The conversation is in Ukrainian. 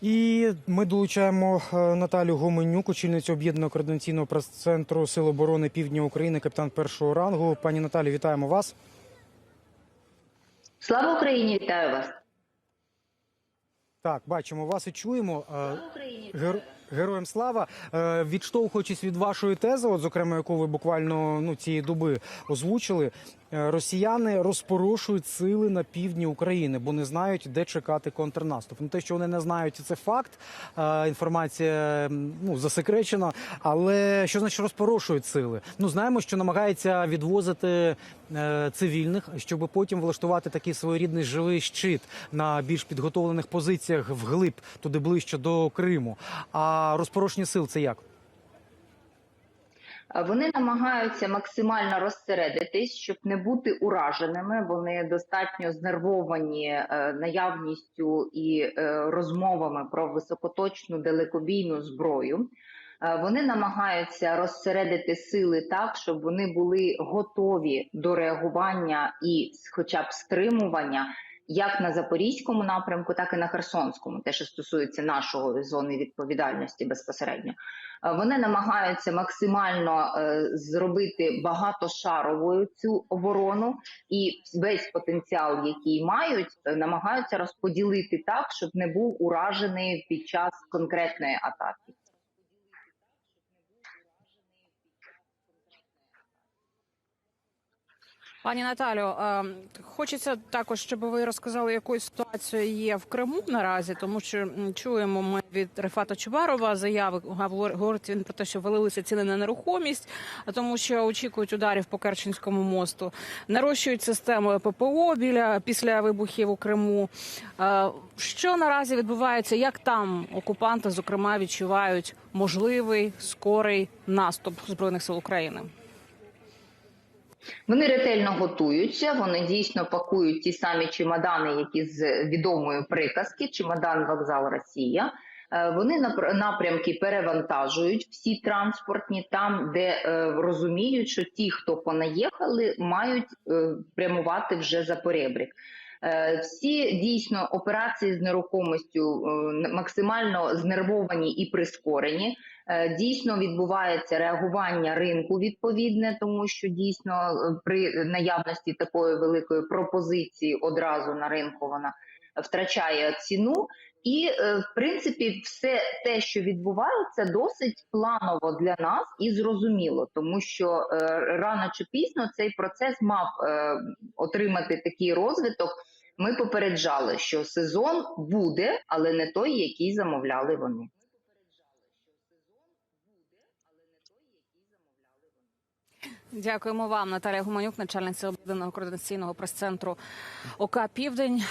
І ми долучаємо е, Наталю Гоменюк, очільницю об'єднаного координаційного прес-центру Сил оборони Півдня України, капітан першого рангу. Пані Наталі, вітаємо вас. Слава Україні! Вітаю вас! Так, бачимо вас і чуємо. Е, Слава Україні! Гер... Героям слава, Е, відштовхуючись від вашої тези, от зокрема, яку ви буквально ну цієї доби озвучили, е, росіяни розпорошують сили на півдні України, бо не знають, де чекати контрнаступ. Ну те, що вони не знають, це факт. Е, Інформація ну засекречена. Але що значить розпорошують сили? Ну знаємо, що намагається відвозити цивільних, щоб потім влаштувати такий своєрідний живий щит на більш підготовлених позиціях вглиб, туди ближче до Криму. А розпорошення сил це як? Вони намагаються максимально розсередитись, щоб не бути ураженими. Вони достатньо знервовані е, наявністю і е, розмовами про високоточну далекобійну зброю. Е, Вони намагаються розсередити сили так, щоб вони були готові до реагування і, хоча б стримування, як на запорізькому напрямку, так і на Херсонському, те, що стосується нашого зони відповідальності безпосередньо. Е, Вони намагаються максимально е, зробити багатошаровою цю оборону, і весь потенціал, який мають, е, намагаються розподілити так, щоб не був уражений під час конкретної атаки. Пані Наталю, хочеться також, щоб ви розказали, якою ситуацією є в Криму наразі, тому що чуємо ми від Рефата Чубарова заяви говорить він про те, що валилися ціни на нерухомість, тому що очікують ударів по Керченському мосту, нарощують систему ППО біля після вибухів у Криму. Що наразі відбувається? Як там окупанти, зокрема, відчувають можливий скорий наступ збройних сил України? Вони ретельно готуються. Вони дійсно пакують ті самі чемодани, які з відомої приказки, чемодан вокзал Росія. Е, Вони напр- напрямки перевантажують всі транспортні там, де е, розуміють, що ті, хто понаїхали, мають е, прямувати вже за поребрик. Е, Всі дійсно операції з нерухомістю е, максимально знервовані і прискорені. Е, Дійсно відбувається реагування ринку відповідне, тому що дійсно е, при наявності такої великої пропозиції одразу на ринку вона втрачає ціну. І е, в принципі, все те, що відбувається, досить планово для нас і зрозуміло, тому що рано чи пізно цей процес мав отримати такий розвиток. Ми попереджали, що сезон буде, але не той, який замовляли вони. Дякуємо вам, Наталія Гуманюк, начальниця об'єднаного координаційного прес-центру ОК Південь.